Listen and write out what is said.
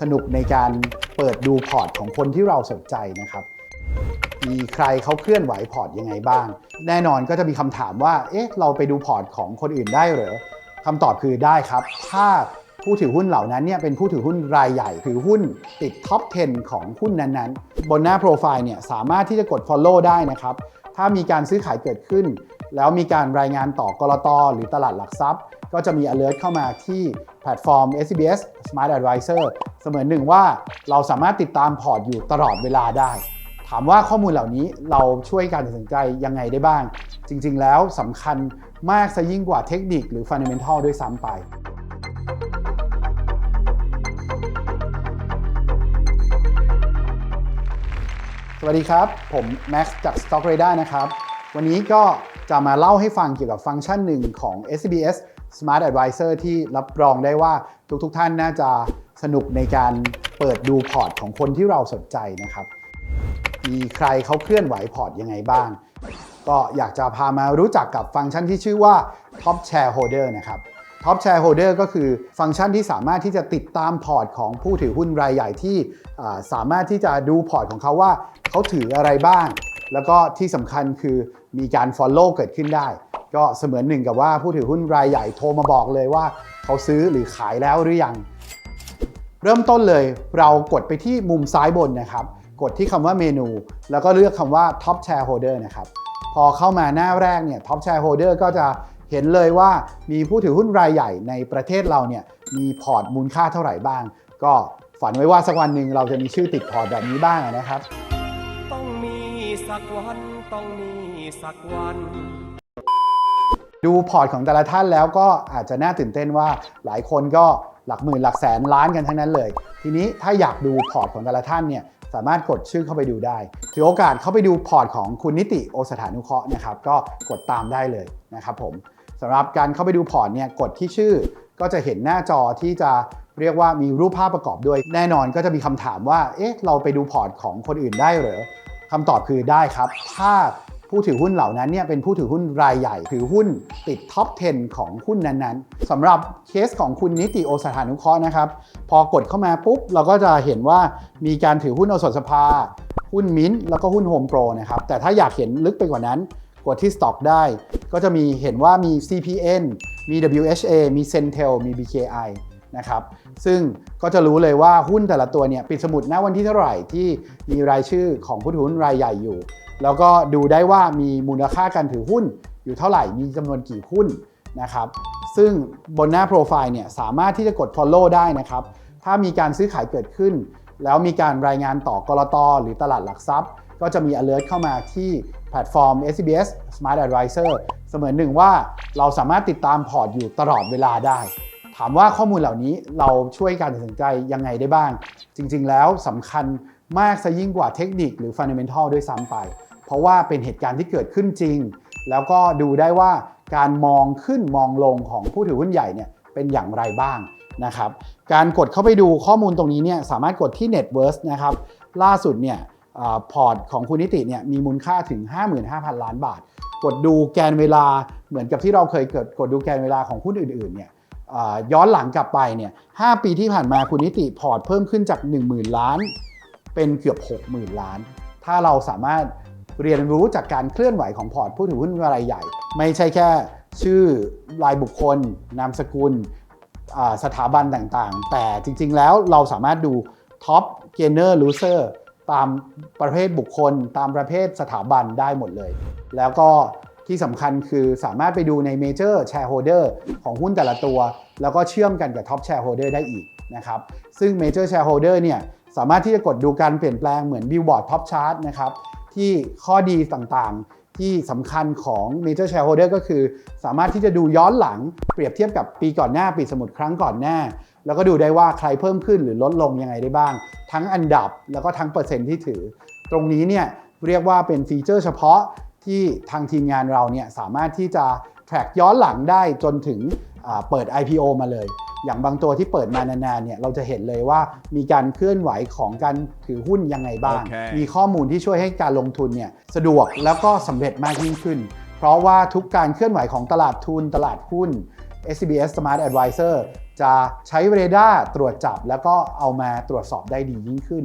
สนุกในการเปิดดูพอร์ตของคนที่เราสนใจนะครับ มีใครเขาเคลื่อนไหวพอร์ตยังไงบ้าง แน่นอนก็จะมีคำถามว่า เอ๊ะ เราไปดูพอร์ตของคนอื่นได้เหรอคำตอบคือได้ครับ ถ้าผู้ถือหุ้นเหล่านั้นเนี่ยเป็นผู้ถือหุ้นรายใหญ่ ถือหุ้นติดท็อป 10 ของหุ้นนั้นๆ บนหน้าโปรไฟล์เนี่ยสามารถที่จะกด Follow ได้นะครับ ถ้ามีการซื้อขายเกิดขึ้น แล้วมีการรายงานต่อกรตหรือตลาดหลักทรัพย์ ก็จะมี alert เข้ามาที่แพลตฟอร์ม SBS Smart Advisor เสมือนหนึ่งว่าเราสามารถติดตามพอร์ตอยู่ตลอดเวลาได้ ถามว่าข้อมูลเหล่านี้เราช่วยการตัดสินใจยังไงได้บ้าง จริงๆแล้วสำคัญมากซะยิ่งกว่าเทคนิคหรือ Fundamental ด้วยซ้ำไปสวัสดีครับ ผมแม็กซ์จาก Stock Radar นะครับ วันนี้ก็จะมาเล่าให้ฟังเกี่ยวกับฟังก์ชันหนึ่งของ SBS Smart Advisor ที่รับรองได้ว่าทุกๆทท่านน่าจะ สนุกในการเปิดดูพอร์ตของคนที่เราสนใจนะครับ มีใครเขาเคลื่อนไหวพอร์ตยังไงบ้าง ก็อยากจะพามารู้จักกับฟังก์ชันที่ชื่อว่า Top Shareholder นะครับ Top Shareholder ก็คือฟังก์ชันที่สามารถที่จะติดตามพอร์ตของผู้ถือหุ้นรายใหญ่ที่สามารถที่จะดูพอร์ตของเขาว่าเขาถืออะไรบ้าง แล้วก็ที่สำคัญคือมีการ Follow เกิดขึ้นได้ ก็เสมือนหนึ่งกับว่าผู้ถือหุ้นรายใหญ่โทรมาบอกเลยว่าเขาซื้อหรือขายแล้วหรือยัง เริ่มต้นเลยเรากดไปที่มุมซ้ายบนนะครับ กดที่คำว่าเมนู แล้วก็เลือกคำว่า Top Shareholder นะครับ พอเข้ามาหน้าแรกเนี่ย Top Shareholder ก็จะเห็นเลยว่ามีผู้ถือหุ้นรายใหญ่ในประเทศเราเนี่ยมีพอร์ตมูลค่าเท่าไหร่บ้าง ก็ฝันไว้ว่าสักวันหนึ่งเราจะมีชื่อติดพอร์ตแบบนี้บ้างนะครับ ต้องมีสักวันต้องมีสักวัน ดูพอร์ตของแต่ละท่านแล้วก็อาจจะน่าตื่นเต้นว่าหลายคนก็หลักหมื่นหลักแสนล้านกันทั้งนั้นเลย ทีนี้ถ้าอยากดูพอร์ตของแต่ละท่านเนี่ยสามารถกดชื่อเข้าไปดูได้ ถือโอกาสเข้าไปดูพอร์ตของคุณนิติโอสถานุเคราะห์นะครับ ก็กดตามได้เลยนะครับผมสำหรับการเข้าไปดูพอร์ตเนี่ยกดที่ชื่อก็จะเห็นหน้าจอที่จะเรียกว่ามีรูปภาพประกอบด้วย แน่นอนก็จะมีคำถามว่า เอ๊ะ เราไปดูพอร์ตของคนอื่นได้หรอคำตอบคือได้ครับ ถ้า ผู้ถือหุ้นเหล่านั้นเนี่ยเป็นผู้ถือหุ้นรายใหญ่ ถือหุ้นติดท็อป 10 ของหุ้นนั้นๆสำหรับเคสของคุณนิติโอสถานุเคราะห์นะครับ พอกดเข้ามาปุ๊บ เราก็จะเห็นว่ามีการถือหุ้นโอสถสภา หุ้นมิ้นท์แล้วก็หุ้นโฮมโปรนะครับ แต่ถ้าอยากเห็นลึกไปกว่านั้นกดที่ Stock ได้ ก็จะมีเห็นว่ามี CPN มี WHA มี Centel มี BKI นะครับซึ่งก็จะรู้เลยว่าหุ้นแต่ละตัวเนี่ยปิดสมุดณวันที่เท่าไหร่ที่มีรายชื่อของผู้ถือหุ้นรายใหญ่อยู่ แล้วก็ดูได้ว่ามีมูลค่าการถือหุ้นอยู่เท่าไหร่มีจำนวนกี่หุ้นนะครับซึ่งบนหน้าโปรไฟล์เนี่ยสามารถที่จะกด Follow ได้นะครับถ้ามีการซื้อขายเกิดขึ้น แล้วมีการรายงานต่อกรตหรือตลาดหลักทรัพย์ ก็จะมี alert เข้ามาที่แพลตฟอร์ม SBS Smart Advisor เสมือนหนึ่งว่าเราสามารถติดตามพอร์ตอยู่ตลอดเวลาได้ามว่าข้อมูลเหล่านี้เราช่วยการตัดสินใจยังไงได้บ้าง จริงๆแล้วสำคัญมากซะยิ่งกว่าเทคนิคหรือ Fundamental ด้วยซ้ำไป เพราะว่าเป็นเหตุการณ์ที่เกิดขึ้นจริง แล้วก็ดูได้ว่าการมองขึ้นมองลงของผู้ถือหุ้นใหญ่เนี่ยเป็นอย่างไรบ้างนะครับการกดเข้าไปดูข้อมูลตรงนี้เนี่ยสามารถกดที่ Net Worth นะครับล่าสุดเนี่ยพอร์ตของคุณนิติเนี่ยมีมูลค่าถึง 55,000 ล้านบาท กดดูแกนเวลาเหมือนกับที่เราเคยเกิดกดดูแกนเวลาของหุ้นอื่นๆเนี่ย ย้อนหลังกลับไปเนี่ย5ปีที่ผ่านมาคุณนิติพอร์ตเพิ่มขึ้นจาก 10,000 ล้าน เป็นเกือบ 60,000 ล้าน ถ้าเราสามารถเรียนรู้จากการเคลื่อนไหวของพอร์ตผู้ถือหุ้นรายใหญ่ ไม่ใช่แค่ชื่อรายบุคคล นามสกุลสถาบันต่างๆ แต่จริงๆแล้วเราสามารถดูท็อปเกนเนอร์ลูเซอร์ตามประเภทบุคคล ตามประเภทสถาบันได้หมดเลย แล้วก็ ที่สำคัญคือสามารถไปดูในเมเจอร์แชร์โฮเดอร์ของหุ้นแต่ละตัว แล้วก็เชื่อมกันกับท็อปแชร์โฮเดอร์ได้อีกนะครับซึ่งเมเจอร์แชร์โฮเดอร์เนี่ยสามารถที่จะกดดูการเปลี่ยนแปลงเหมือนบิลบอร์ดท็อปชาร์ตนะครับที่ข้อดีต่างๆ ที่สำคัญของ Major Shareholder ก็คือ สามารถที่จะดูย้อนหลังเปรียบเทียบกับปีก่อนหน้าปีสมุดครั้งก่อนหน้า แล้วก็ดูได้ว่าใครเพิ่มขึ้นหรือลดลงยังไงได้บ้าง ทั้งอันดับแล้วก็ทั้งเปอร์เซ็นต์ที่ถือ ตรงนี้เนี่ยเรียกว่าเป็นฟีเจอร์เฉพาะ ที่ทางทีมงานเราเนี่ยสามารถที่จะ track ย้อนหลังได้จนถึงอ่าเปิด IPO มาเลย อย่างบางตัวที่เปิดมานานๆเนี่ยเราจะเห็นเลยว่ามีการเคลื่อนไหวของการถือหุ้นยังไงบ้างโอเคมีข้อมูลที่ช่วยให้การลงทุนเนี่ยสะดวกแล้วก็สำเร็จมากยิ่งขึ้น เพราะว่าทุกการเคลื่อนไหวของตลาดทุนตลาดหุ้น SCBS Smart Advisor จะใช้เรดาร์ตรวจจับ แล้วก็เอามาตรวจสอบได้ดียิ่งขึ้น